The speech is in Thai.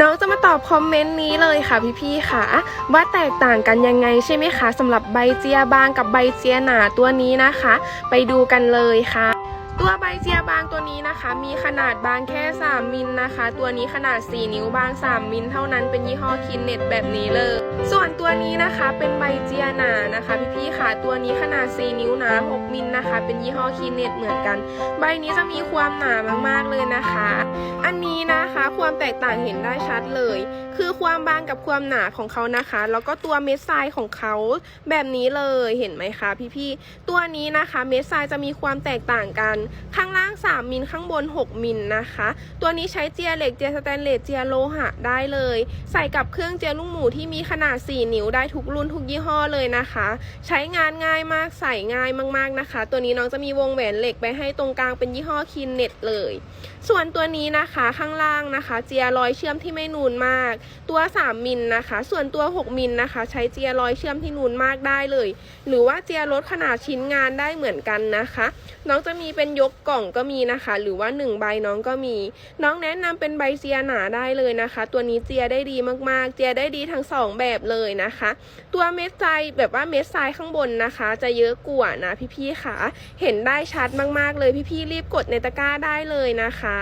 น้องจะมาตอบคอมเมนต์นี้เลยค่ะพี่ๆค่ะ ว่าแตกต่างกันยังไงใช่ไหมคะสำหรับใบเจียบางกับใบเจียหนาตัวนี้นะคะ ไปดูกันเลยค่ะตัวใบเจียบางตัวนี้นะคะ มีขนาดบางแค่ 3 มิลนะคะ ตัวนี้ขนาด 4 นิ้วบาง 3 มิลเท่านั้นเป็นยี่ห้อคินเน็ตแบบนี้เลย ส่วนตัวนี้นะคะเป็นใบเจียหนานะคะ พี่ๆค่ะตัวนี้ขนาด 4 นิ้วหนา 6 มิลนะคะ เป็นยี่ห้อคินเน็ตเหมือนกัน ใบนี้จะมีความหนามากๆเลยนะคะ อันนี้นะ คะความแตกต่างเห็นได้ชัดเลย คือความบางกับความหนาของเขานะคะ แล้วก็ตัวเม็ดทรายของเขาแบบนี้เลยเห็นไหมคะ พี่ๆตัวนี้นะคะ เม็ดทรายจะมีความแตกต่างกัน ข้างล่าง 3มิลข้างบน 6มิลนะคะ ตัวนี้ใช้เจียเหล็กเจียสแตนเลสเจียโลหะได้เลย ใส่กับเครื่องเจียลูกหมูที่มีขนาด 4 นิ้วได้ทุกรุ่นทุกยี่ห้อเลยนะคะ ใช้งานง่ายมากใส่ง่ายมากๆนะคะ ตัวนี้น้องจะมีวงแหวนเหล็กไปให้ตรงกลางเป็นยี่ห้อคินเน็ตเลย ส่วนตัวนี้นะคะข้างล่างนะคะ เจียรอยเชื่อมที่ไม่นูนมาก ตัว 3 มิลนะคะ ส่วนตัว 6 มิลนะคะ ใช้เจียรอยเชื่อมที่นูนมากได้เลย หรือว่าเจียลดขนาดชิ้นงานได้เหมือนกันนะคะ น้องจะมีเป็นยกกล่องก็มีนะคะ หรือว่า 1 ใบน้องก็มี น้องแนะนำเป็นใบเจียหนาได้เลยนะคะ ตัวนี้เจียได้ดีมากๆ เจียได้ดีทั้งสองแบบเลยนะคะ ตัวเม็ดทรายแบบว่าเม็ดทรายข้างบนนะคะ จะเยอะกว่านะพี่ๆค่ะ เห็นได้ชัดมากๆเลยพี่ๆรีบกดในตะกร้าได้เลยนะคะ